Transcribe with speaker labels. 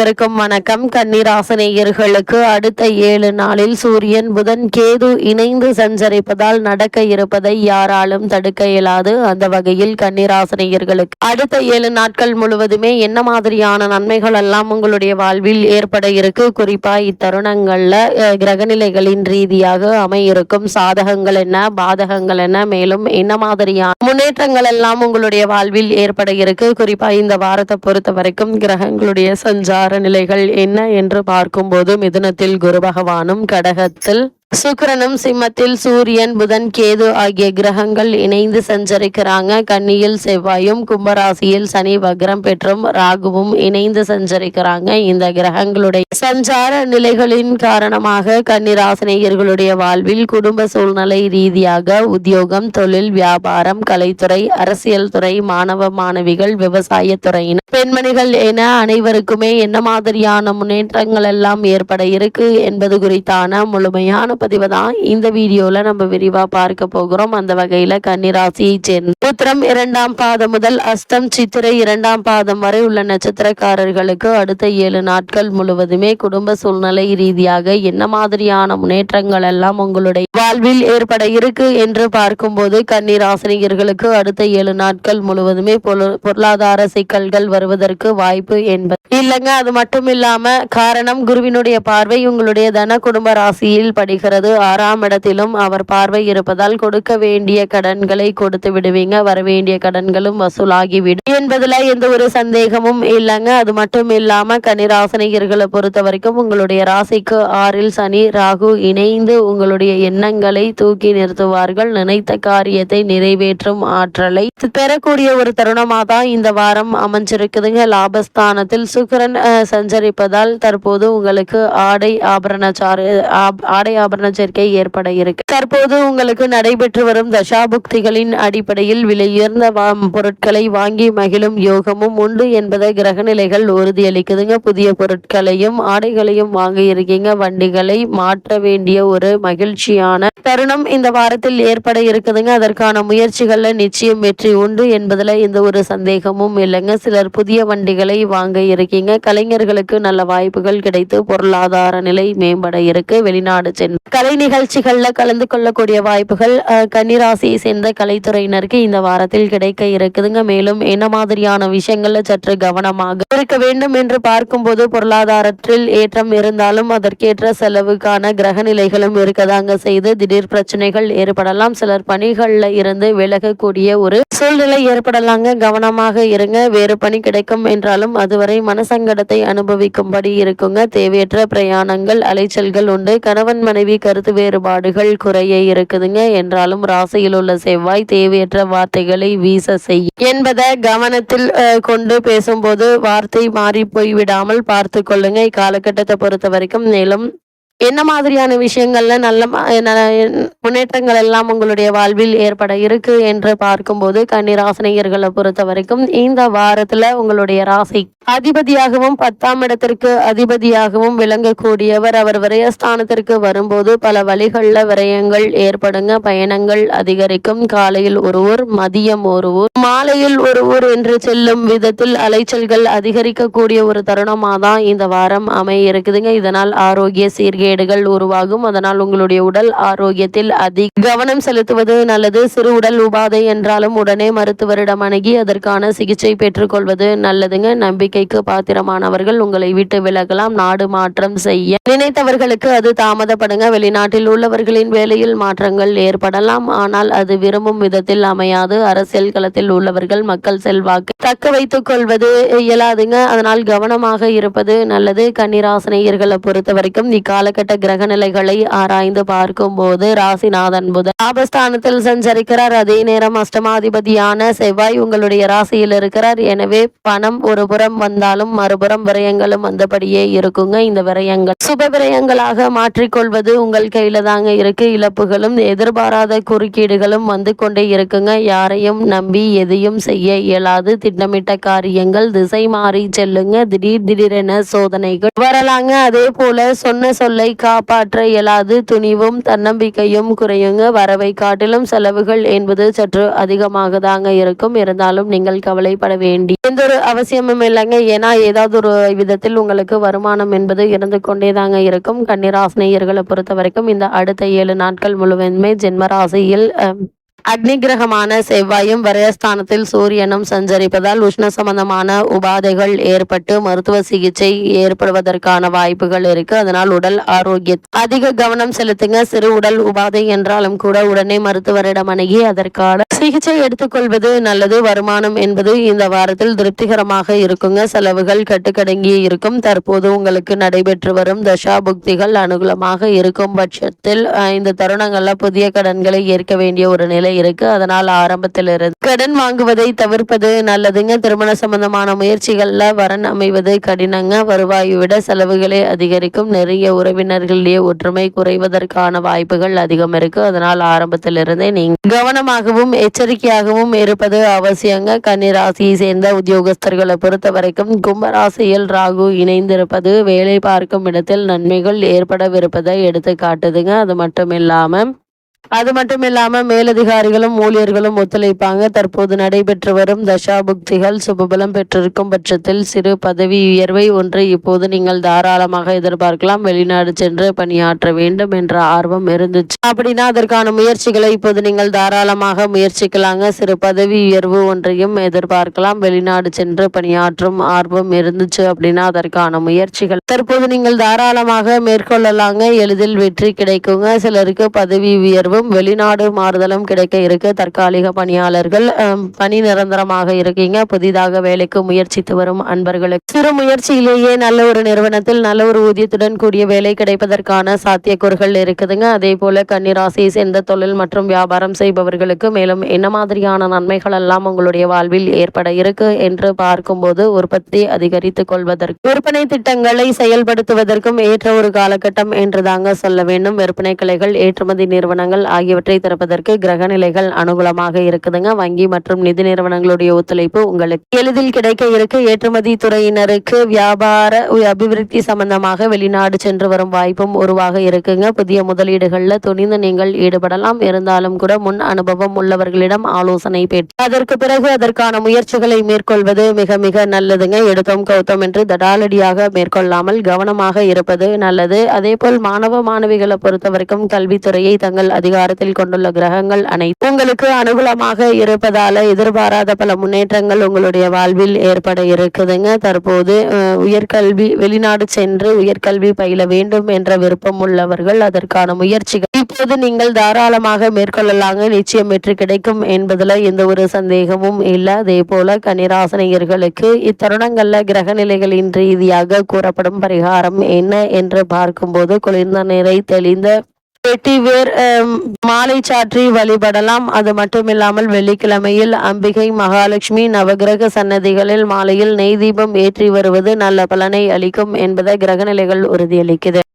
Speaker 1: அனைவருக்கும் வணக்கம். கன்னிராசனேயர்களுக்கு அடுத்த ஏழு நாளில் சூரியன் புதன் கேது இணைந்து சஞ்சரிப்பதால் நடக்க இருப்பதை யாராலும் தடுக்க இயலாது. அந்த வகையில் கன்னிராசனேயர்களுக்கு அடுத்த ஏழு நாட்கள் முழுவதுமே என்ன மாதிரியான நன்மைகள் எல்லாம் உங்களுடைய வாழ்வில் ஏற்பட இருக்கு? குறிப்பா இத்தருணங்கள்ல கிரகநிலைகளின் ரீதியாக அமையிருக்கும் சாதகங்கள் என்ன பாதகங்கள் என்ன மேலும் என்ன மாதிரியான முன்னேற்றங்கள் எல்லாம் உங்களுடைய வாழ்வில் ஏற்பட இருக்கு? குறிப்பா இந்த வாரத்தை பொறுத்த வரைக்கும் கிரகங்களுடைய சஞ்சார நிலைகள் என்ன என்று பார்க்கும்போது மிதுனத்தில் குரு பகவானும் கடகத்தில் சுக்கரனும் சிம்மத்தில் சூரியன் புதன் கேது ஆகிய கிரகங்கள் இணைந்து சஞ்சரிக்கிறாங்க. கன்னியில் செவ்வாயும் கும்பராசியில் சனி வக்ரம் பெற்றும் ராகுவும் இணைந்து சஞ்சரிக்கிறாங்க. இந்த கிரகங்களுடைய சஞ்சார நிலைகளின் காரணமாக கன்னிராசினியர்களுடைய வாழ்வில் குடும்ப சூழ்நிலை ரீதியாக உத்தியோகம் தொழில் வியாபாரம் கலைத்துறை அரசியல் துறை மாணவ மாணவிகள் விவசாய துறையினர் பெண்மணிகள் என அனைவருக்குமே என்ன மாதிரியான முன்னேற்றங்கள் எல்லாம் ஏற்பட இருக்கு என்பது குறித்தான முழுமையான பதிவை தான் இந்த வீடியோல நம்ம விரிவா பார்க்க போகிறோம். அந்த வகையில் கன்னிராசியை சேர்ந்த உத்திரம் இரண்டாம் பாதம் முதல் அஸ்தம் சித்திரை இரண்டாம் பாதம் வரை உள்ள நட்சத்திரக்காரர்களுக்கு அடுத்த ஏழு நாட்கள் முழுவதுமே குடும்ப சூழ்நிலை ரீதியாக என்ன மாதிரியான முன்னேற்றங்கள் எல்லாம் உங்களுடைய வாழ்வில் ஏற்பட இருக்கு என்று பார்க்கும்போது கன்னிராசினியர்களுக்கு அடுத்த ஏழு நாட்கள் முழுவதுமே பொரு- பொருளாதார சிக்கல்கள் வருவதற்கு வாய்ப்பு என்பது இல்லைங்க அது மட்டும் இல்லாம காரணம் குருவினுடைய பார்வை உங்களுடைய தன குடும்ப ராசியில் படுகிறது. ஆறாம் இடத்திலும் அவர் பார்வை இருப்பதால் கொடுக்க வேண்டிய கடன்களை கொடுத்து விடுவீங்க. வர வேண்டிய கடன்களும் வசூலாகிவிடும். என்பதுல எந்த ஒரு சந்தேகமும் இல்லைங்க. அது மட்டும் இல்லாம கனிராசனிகர்களை பொறுத்த வரைக்கும் உங்களுடைய ராசிக்கு ஆறில் சனி ராகு இணைந்து உங்களுடைய எண்ணங்களை தூக்கி நிறுத்துவார்கள். நினைத்த காரியத்தை நிறைவேற்றும் ஆற்றலை பெறக்கூடிய ஒரு தருணமாக தான் இந்த வாரம் அமைஞ்சிருக்குதுங்க. லாபஸ்தானத்தில் சுக்கிரன் சஞ்சரிப்பதால் தற்போது உங்களுக்கு ஆடை ஆபரண ஆடை ஆபரண சேர்க்கை ஏற்பட இருக்கு. தற்போது உங்களுக்கு நடைபெற்று வரும் தசாபுக்திகளின் அடிப்படையில் விலையுயர்ந்த வா- பொருட்களை வாங்கி மகிழும் யோகமும் உண்டு என்பதை கிரகநிலைகள் உறுதியளிக்குதுங்க. புதிய பொருட்களையும் ஆடைகளையும் வாங்கி இருக்கீங்க. வண்டிகளை மாற்ற வேண்டிய ஒரு மகிழ்ச்சியான தருணம் இந்த வாரத்தில் ஏற்பட இருக்குதுங்க. அதற்கான முயற்சிகள்ல நிச்சயம் வெற்றி உண்டு என்பதுல எந்த ஒரு சந்தேகமும் இல்லைங்க. சிலர் புதிய வண்டிகளை வாங்க இருக்கீங்க. கலைஞர்களுக்கு நல்ல வாய்ப்புகள் கிடைத்து பொருளாதார நிலை மேம்பட இருக்கு. வெளிநாடு சென்று கலை நிகழ்ச்சிகளில் கலந்து கொள்ளக்கூடிய வாய்ப்புகள் அஹ், கன்னிராசியை சேர்ந்த கலைத்துறையினருக்கு இந்த வாரத்தில் கிடைக்க இருக்குதுங்க. மேலும் என்ன மாதிரியான விஷயங்கள்ல சற்று கவனமாக இருக்க வேண்டும் என்று பார்க்கும்போது பொருளாதாரத்தில் ஏற்றம் இருந்தாலும் அதற்கேற்ற செலவுக்கான கிரக நிலைகளும் இருக்கதாங்க செய்து திடீர் பிரச்சனைகள் ஏற்படலாம். சிலர் பணிகள்ல இருந்து விலகக்கூடிய ஒரு சூழ்நிலை ஏற்படலாங்க. கவனமாக இருங்க. வேறு பணி கிடைக்கும் என்றாலும் அதுவரை மனசங்கடத்தை அனுபவிக்கும்படி இருக்குங்க. தேவையற்ற பிரயாணங்கள் அலைச்சல்கள் உண்டு. கணவன் மனைவி கருத்து வேறுபாடுகள் குறைய இருக்குதுங்க. என்றாலும் ராசியில் உள்ள செவ்வாய் தேவையற்ற வார்த்தைகளை வீச செய்யும் என்பதை கவனத்தில் கொண்டு பேசும்போது வார்த்தை மாறி போய்விடாமல் பார்த்து கொள்ளுங்க இக்காலகட்டத்தை பொறுத்த வரைக்கும் மேலும் என்ன மாதிரியான விஷயங்கள்ல நல்ல ந- முன்னேற்றங்கள் எல்லாம் உங்களுடைய வாழ்வில் ஏற்பட இருக்கு என்று பார்க்கும்போது கன்னிராசினியர்களை பொறுத்த வரைக்கும் இந்த வாரத்துல உங்களுடைய ராசி அதிபதியாகவும் பத்தாம் இடத்திற்கு அதிபதியாகவும் விளங்கக்கூடியவர். அவர் விரயஸ்தானத்திற்கு வரும்போது பல வழிகள்ல விரயங்கள் ஏற்படுங்க. பயணங்கள் அதிகரிக்கும். காலையில் ஒரு ஊர் மதியம் ஒரு ஊர். மாலையில் ஒரு ஊர் என்று செல்லும் விதத்தில் அலைச்சல்கள் அதிகரிக்கக்கூடிய ஒரு தருணமாக தான் இந்த வாரம் அமைய இருக்குதுங்க. இதனால் ஆரோக்கிய கேடுகள் உருவாகும். அதனால் உங்களுடைய உடல் ஆரோக்கியத்தில் அதிக கவனம் செலுத்துவது நல்லது. சிறு உடல் உபாதை என்றாலும் உடனே மருத்துவரிடம் அணுகி அதற்கான சிகிச்சை பெற்றுக்கொள்வது நல்லதுங்க. நம்பிக்கைக்கு பாத்திரமானவர்கள் உங்களை விட்டு விலகலாம். நாடு மாற்றம் செய்ய நினைத்தவர்களுக்கு அது தாமதப்படுங்க. வெளிநாட்டில் உள்ளவர்களின் வேலையில் மாற்றங்கள் ஏற்படலாம். ஆனால் அது விரும்பும் விதத்தில் அமையாது. அரசியல் களத்தில் உள்ளவர்கள் மக்கள் செல்வாக்கு தக்க வைத்துக் கொள்வது இயலாதுங்க. அதனால் கவனமாக இருப்பது நல்லது. கன்னிராசினியர்களை பொறுத்த வரைக்கும் இக்காலகட்ட கிரக நிலைகளை ஆராய்ந்து பார்க்கும்போது ராசிநாதன் புதன் லாபஸ்தானத்தில் சஞ்சரிக்கிறார். அதே நேரம் அஷ்டமாதிபதியான செவ்வாய் உங்களுடைய ராசியில் இருக்கிறார். எனவே பணம் ஒரு புறம் வந்தாலும் மறுபுறம் விரயங்களும் வந்தபடியே இருக்குங்க. இந்த விரயங்கள் சுப விரயங்களாக மாற்றிக்கொள்வது உங்கள் கையில தாங்க இருக்கு. இழப்புகளும் எதிர்பாராத குறுக்கீடுகளும் வந்து கொண்டே இருக்குங்க. யாரையும் நம்பி எதையும் செய்ய இயலாது. திட்டமிட்ட காரியங்கள் திசை மாறி செல்லுங்க. திடீர் திடீரென சோதனைகள் வரலாங்க. அதே போல சொன்ன சொல்லை காப்பாற்ற இயலாது. துணிவும் தன்னம்பிக்கையும் குறையுங்க. வரவை காட்டிலும் செலவுகள் என்பது சற்று அதிகமாக தாங்க இருக்கும். இருந்தாலும் நீங்கள் கவலைப்பட வேண்டி எந்த ஒரு அவசியமும் இல்லைங்க. ஏன்னா ஏதாவது ஒரு விதத்தில் உங்களுக்கு வருமானம் என்பது இருந்து கொண்டே தாங்க இருக்கும். கன்னிராசினியர்களை பொறுத்த வரைக்கும் இந்த அடுத்த ஏழு நாட்கள் முழுவதுமே ஜென்மராசியில் அஹ், அக்னி கிரகமான செவ்வாயும் வரையஸ்தானத்தில் சூரியனும் சஞ்சரிப்பதால் உஷ்ண சம்பந்தமான உபாதைகள் ஏற்பட்டு மருத்துவ சிகிச்சை ஏற்படுவதற்கான வாய்ப்புகள் இருக்கு. அதனால் உடல் ஆரோக்கிய அதிக கவனம் செலுத்துங்க. சிறு உடல் உபாதை என்றாலும் கூட உடனே மருத்துவரிடம் அணுகி அதற்கான சிகிச்சை எடுத்துக்கொள்வது நல்லது. வருமானம் என்பது இந்த வாரத்தில் திருப்திகரமாக இருக்குங்க. செலவுகள் கட்டுக்கடங்கி இருக்கும். தற்போது உங்களுக்கு நடைபெற்று வரும் தசா புக்திகள் அனுகூலமாக இருக்கும் பட்சத்தில் இந்த தருணங்கள்ல புதிய கடன்களை ஏற்க வேண்டிய ஒரு நிலை இருக்கு. அதனால் ஆரம்பத்திலிருந்து கடன் வாங்குவதை தவிர்ப்பது நல்லதுங்க. திருமண சம்பந்தமான முயற்சிகள்ல வரன் அமைவது கடினங்க. வருவாயை விட செலவுகளே அதிகரிக்கும். நிறைய உறவினர்களிடையே ஒற்றுமை குறைவதற்கான வாய்ப்புகள் அதிகம் இருக்கு. அதனால் ஆரம்பத்திலிருந்தே நீங்க கவனமாகவும் எச்சரிக்கையாகவும் இருப்பது அவசியங்க. கன்னிராசியை சேர்ந்த உத்தியோகஸ்தர்களை பொறுத்த வரைக்கும் கும்பராசியில் ராகு இணைந்திருப்பது வேலை பார்க்கும் இடத்தில் நன்மைகள் ஏற்படவிருப்பதை எடுத்து காட்டுதுங்க அது மட்டும் இல்லாம அது மட்டும் இல்லாம மேலதிகாரிகளும் ஊழியர்களும் ஒத்துழைப்பாங்க. தற்போது நடைபெற்று வரும் தசாபுக்திகள் சுபபலம் பெற்றிருக்கும் பட்சத்தில் சிறு பதவி உயர்வை ஒன்று இப்போது நீங்கள் தாராளமாக எதிர்பார்க்கலாம். வெளிநாடு சென்று பணியாற்ற வேண்டும் என்ற ஆர்வம் இருந்துச்சு. அப்படின்னா அதற்கான முயற்சிகளை இப்போது நீங்கள் தாராளமாக முயற்சிக்கலாங்க. சிறு பதவி உயர்வு ஒன்றையும் எதிர்பார்க்கலாம். வெளிநாடு சென்று பணியாற்றும் ஆர்வம் இருந்துச்சு அப்படின்னா அதற்கான முயற்சிகள். தற்போது நீங்கள் தாராளமாக மேற்கொள்ளலாங்க. எளிதில் வெற்றி கிடைக்குங்க. சிலருக்கு பதவி உயர்வு உயர்வும் வெளிநாடு மாறுதலும் கிடைக்க இருக்கு. தற்காலிக பணியாளர்கள் பணி நிரந்தரமாக இருக்கீங்க. புதிதாக வேலைக்கு முயற்சித்து வரும் அன்பர்களுக்கு. சிறு முயற்சியிலேயே நல்ல ஒரு நிறுவனத்தில் நல்ல ஒரு ஊதியத்துடன் கூடிய வேலை கிடைப்பதற்கான சாத்தியக்கூறுகள் இருக்குதுங்க. அதே போல கன்னிராசியை சேர்ந்த தொழில் மற்றும் வியாபாரம் செய்பவர்களுக்கு மேலும் என்ன மாதிரியான நன்மைகள் எல்லாம் உங்களுடைய வாழ்வில் ஏற்பட இருக்கு என்று பார்க்கும்போது உற்பத்தி அதிகரித்துக் கொள்வதற்கு விற்பனை திட்டங்களை செயல்படுத்துவதற்கும் ஏற்ற ஒரு காலகட்டம் என்று தாங்க சொல்ல வேண்டும். விற்பனை கிளைகள் ஏற்றுமதி நிறுவனங்கள் ஆகியவற்றை திறப்பதற்கு கிரக நிலைகள் அனுகூலமாக இருக்குதுங்க. வங்கி மற்றும் நிதி நிறுவனங்களுடைய ஒத்துழைப்பு உங்களுக்கு எளிதில் கிடைக்க இருக்கு. ஏற்றுமதி துறையினருக்கு வியாபார அபிவிருத்தி சம்பந்தமாக வெளிநாடு சென்று வரும் வாய்ப்பும் உருவாக இருக்குங்க. புதிய முதலீடுகளில் துணிந்து நீங்கள் ஈடுபடலாம். இருந்தாலும் கூட முன் அனுபவம் உள்ளவர்களிடம் ஆலோசனை பெற்று அதற்கு பிறகு அதற்கான முயற்சிகளை மேற்கொள்வது மிக மிக நல்லதுங்க. எடுத்தோம் கௌத்தம் என்று தடாலடியாக மேற்கொள்ளாமல் கவனமாக இருப்பது நல்லது. அதேபோல் மாணவ மாணவிகளை பொறுத்த வரைக்கும் கல்வித்துறையை தங்கள் அதிகாரத்தில் கொண்டுள்ள கிரகங்கள் அனைத்து உங்களுக்கு அனுகூலமாக இருப்பதால எதிர்பாராத பல முன்னேற்றங்கள் உங்களுடைய வாழ்வில் ஏற்பட இருக்குதுங்க. தற்போது உயர்கல்வி வெளிநாடு சென்று உயர்கல்வி பயில வேண்டும் என்ற விருப்பம் உள்ளவர்கள் அதற்கான முயற்சிகள் இப்போது நீங்கள் தாராளமாக மேற்கொள்ளலாங்க. நிச்சயம் வெற்றி கிடைக்கும் என்பதுல எந்த ஒரு சந்தேகமும் இல்லை. அதே போல கனிராசனையர்களுக்கு இத்தருணங்கள்ல கிரக நிலைகளின் ரீதியாக கூறப்படும் பரிகாரம் என்ன என்று பார்க்கும்போது குளிர்ந்த நிறை தெளிந்த வெட்டிவேர் அம், மாலை சாற்றி வழிபடலாம். அது மட்டுமில்லாமல் வெள்ளிக்கிழமையில் அம்பிகை மகாலட்சுமி நவகிரக சன்னதிகளில் மாலையில் நெய் தீபம் ஏற்றி வருவது நல்ல பலனை அளிக்கும் என்பதை கிரகநிலைகள் உறுதியளிக்குது.